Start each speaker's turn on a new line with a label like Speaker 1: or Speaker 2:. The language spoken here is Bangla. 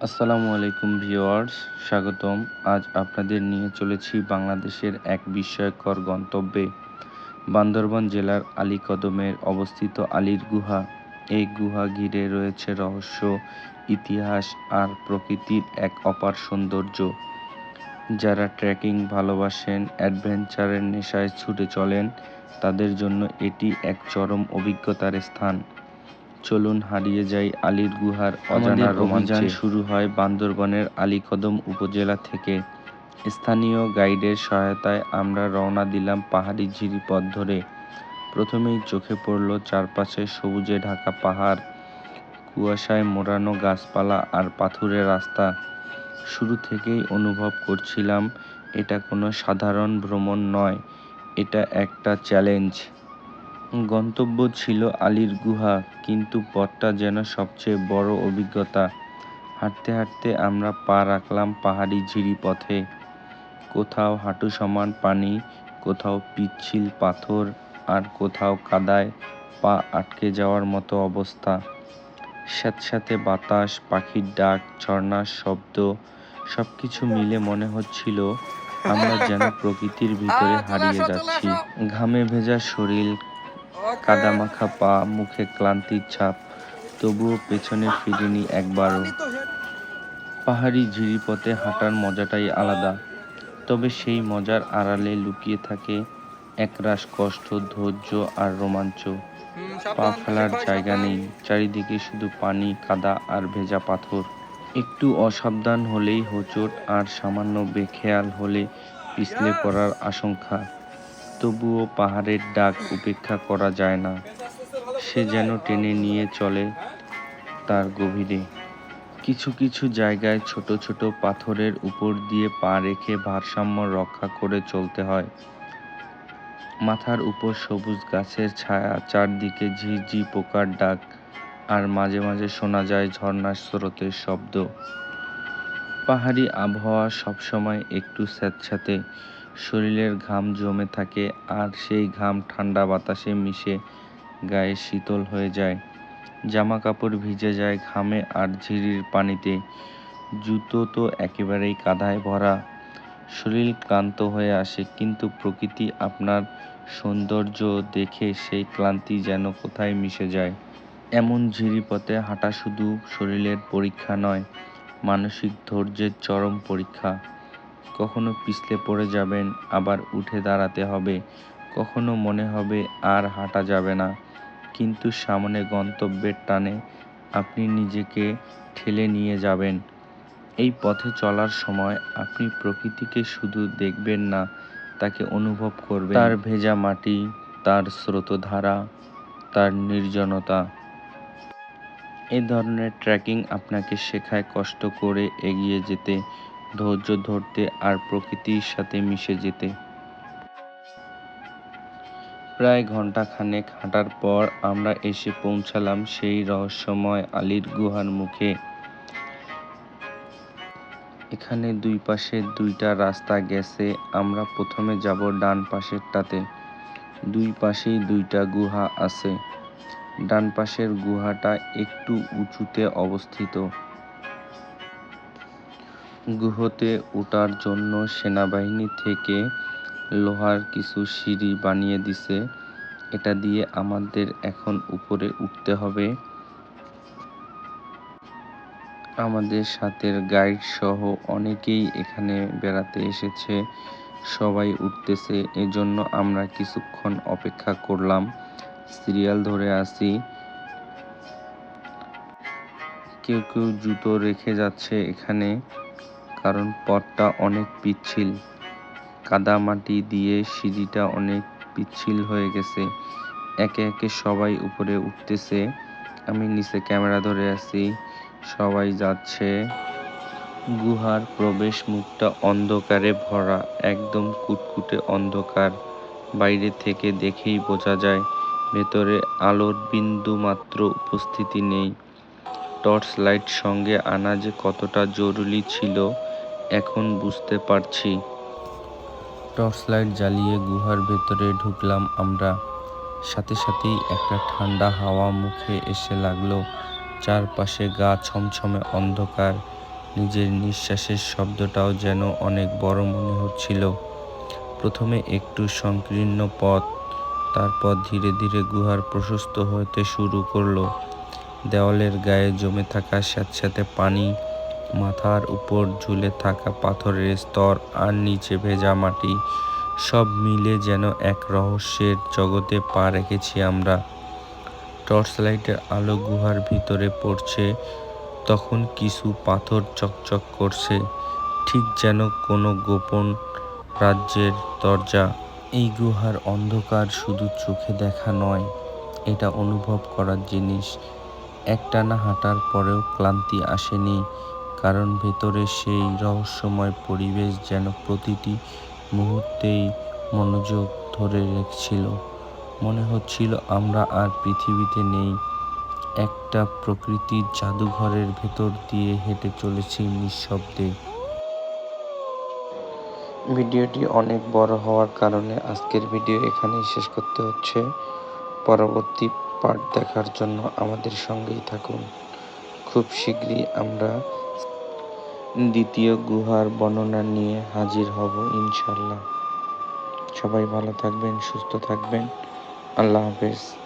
Speaker 1: আসসালামু আলাইকুম ভিউয়ার্স, স্বাগতম। আজ আপনাদের নিয়ে চলেছি বাংলাদেশের এক বিস্ময়কর গন্তব্যে, বান্দরবান জেলার আলীকদমের অবস্থিত আলীর গুহা। এই গুহা ঘিরে রয়েছে রহস্য, ইতিহাস আর প্রকৃতির এক অপার সৌন্দর্য। যারা ট্রেকিং ভালোবাসেন, অ্যাডভেঞ্চারের নেশায় ছুটে চলেন, তাদের জন্য এটি এক চরম অভিজ্ঞতার স্থান। চলুন হারিয়ে যাই আলীর গুহার অজানা অভিযান শুরু হয় বান্দরবনের আলীকদম উপজেলা থেকে। স্থানীয় গাইডের সহায়তায় আমরা রওনা দিলাম পাহাড়ি ঝিরিপথ ধরে। প্রথমেই চোখে পড়ল চারপাশে সবুজে ঢাকা পাহাড় কুয়াশায় মোড়ানো গাছপালা আর পাথুরে রাস্তা। শুরু থেকেই অনুভব করছিলাম এটা কোনো সাধারণ ভ্রমণ নয় এটা একটা চ্যালেঞ্জ। গন্তব্য ছিল আলীর গুহা কিন্তু পথটা যেন সবচেয়ে বড় অভিজ্ঞতা। হাঁটতে হাঁটতে আমরা পা রাখলাম পাহাড়ি ঝিরি পথে। কোথাও হাঁটু সমান পানি কোথাও পিচ্ছিল পাথর আর কোথাও কাদায় পা আটকে যাওয়ার মতো অবস্থা। স্যাঁতস্যাঁতে বাতাস পাখির ডাক ঝর্ণার শব্দ সব কিছু মিলে মনে হচ্ছিল আমরা যেন প্রকৃতির ভিতরে হারিয়ে যাচ্ছি। ঘামে ভেজা শরীর কাদামাখা পা মুখে ক্লান্তির ছাপ, তবুও পেছনে ফিরিনি একবারও। পাহাড়ি ঝিরিপথে হাঁটার মজাটাই আলাদা, তবে সেই মজার আড়ালে লুকিয়ে থাকে একরাশ কষ্ট, ধৈর্য আর রোমাঞ্চ। পা ফেলার জায়গা নেই, চারিদিকে শুধু পানি, কাদা আর ভেজা পাথর। একটু অসাবধান হলেই হোঁচট আর সামান্য বেখেয়াল হলে পিছলে পড়ার আশঙ্কা। তবুও পাহাড়ের ডাক উপেক্ষা করা যায় না। সে যেন টেনে নিয়ে চলে তার গভীরে। কিছু কিছু জায়গায় ছোট ছোট পাথরের উপর দিয়ে পা রেখে ভারসাম্য রক্ষা করে চলতে হয়। মাথার উপর সবুজ গাছের ছায়া, চারদিকে ঝিঝি পোকার ডাক, আর মাঝে মাঝে শোনা যায় ঝর্ণার স্রোতের শব্দ। পাহাড়ি আবহাওয়া সবসময় একটু স্যাঁতস্যাঁতে, শরীরের ঘাম জমে থাকে আর সেই ঘাম ঠান্ডা বাতাসে মিশে গায়ে শীতল হয়ে যায়। জামা কাপড় ভিজে যায় ঘামে আর ঝিরির পানিতে। জুতো তো একেবারেই কাদায় ভরা। শরীর ক্লান্ত হয়ে আসে কিন্তু প্রকৃতি আপনার সৌন্দর্য দেখে সেই ক্লান্তি যেন কোথায় মিশে যায়। এমন ঝিরিপথে হাঁটা শুধু শরীরের পরীক্ষা নয় মানসিক ধৈর্যের চরম পরীক্ষা। কখনো পিছলে পড়ে যাবেন, আবার উঠে দাঁড়াতে হবে। কখনো মনে হবে আর হাঁটা যাবে না। কিন্তু সামনে গন্তব্যের টানে আপনি নিজেকে ঠেলে নিয়ে যাবেন। এই পথে চলার সময় আপনি প্রকৃতিকে শুধু দেখবেন না, তাকে অনুভব করবেন। তার ভেজা মাটি, তার স্রোতধারা, তার নির্জনতা এ ধরনের ট্রেকিং আপনাকে শেখায় কষ্ট করে এগিয়ে যেতে, ধৈর্য ধরতে আর প্রকৃতির সাথে মিশে যেতে। প্রায় ঘন্টাখানেক হাঁটার পর আমরা এসে পৌঁছালাম সেই রহস্যময় আলীর গুহার মুখে। এখানে দুই পাশে দুইটা রাস্তা গেছে, আমরা প্রথমে যাব ডান পাশেরটাতে। দুই পাশেই দুইটা গুহা আছে। ডান পাশের গুহাটা একটু উঁচুতে অবস্থিত। গুহতে ওঠার জন্য সেনাবাহিনী থেকে লোহার কিছু সিঁড়ি বানিয়ে দিছে। এটা দিয়ে আমাদের এখন উপরে উঠতে হবে। আমাদের সাথের গাইড সহ অনেকেই এখানে বেড়াতে এসেছে। সবাই উঠতেছে, এজন্য আমরা কিছুক্ষণ অপেক্ষা করলাম। সিরিয়াল ধরে আসি। কেউ কেউ জুতো রেখে যাচ্ছে এখানে, কারণ পথটা অনেক পিচ্ছিল। কাদা মাটি দিয়ে সিঁড়িটা অনেক পিচ্ছিল হয়ে গেছে। একে একে সবাই উপরে উঠতেছে। আমি নিচে ক্যামেরা ধরে আছি। সবাই যাচ্ছে। গুহার প্রবেশ মুখটা অন্ধকারে ভরা, একদম কুটকুটে অন্ধকার। বাইরে থেকে দেখেই বোঝা যায় ভেতরে আলোর বিন্দু মাত্র উপস্থিতি নেই। টর্চ লাইট সঙ্গে আনা যে কতটা জরুরি ছিল, এখন বুঝতে পারছি। টর্চ লাইট জ্বালিয়ে গুহার ভেতরে ঢুকলাম আমরা। সাথে সাথেই একটা ঠান্ডা হাওয়া মুখে এসে লাগল। চারপাশে গা ছমছমে অন্ধকার। নিজের নিঃশ্বাসের শব্দটাও যেন অনেক বড় মনে হচ্ছিল। প্রথমে একটু সংকীর্ণ পথ তারপর ধীরে ধীরে গুহার প্রশস্ত হতে শুরু করল। দেওয়ালের গায়ে জমে থাকা স্যাঁতস্যাঁতে পানি, মাথার উপর ঝুলে থাকা পাথরের স্তর আর নিচে ভেজা মাটি, সব মিলে যেন এক রহস্যের জগতে পা রেখেছি আমরা। টর্চ লাইটের আলো গুহার ভিতরে পড়ছে, তখন কিছু পাথর চকচক করছে, ঠিক যেন কোনো গোপন রাজ্যের দরজা এই গুহার অন্ধকার শুধু চোখে দেখা নয়, এটা অনুভব করার জিনিস। একটানা হাঁটার পরেও ক্লান্তি আসেনি, কারণ ভেতরে সেই রহস্যময় পরিবেশ যেন প্রতিটি মুহূর্তেই মনোযোগ ধরে রেখেছিল। মনে হচ্ছিল আমরা আর পৃথিবীতে নেই। একটা প্রকৃতির জাদুঘরের ভেতর দিয়ে হেঁটে চলেছি নিঃশব্দে। ভিডিওটি অনেক বড় হওয়ার কারণে আজকের ভিডিও এখানেই শেষ করতে হচ্ছে। পরবর্তী পার্ট দেখার জন্য আমাদের সঙ্গেই থাকুন। খুব শীঘ্রই আমরা দ্বিতীয় গুহার বর্ণনা নিয়ে হাজির হব ইনশাল্লাহ সবাই ভালো থাকবেন, সুস্থ থাকবেন। আল্লাহ হাফেজ।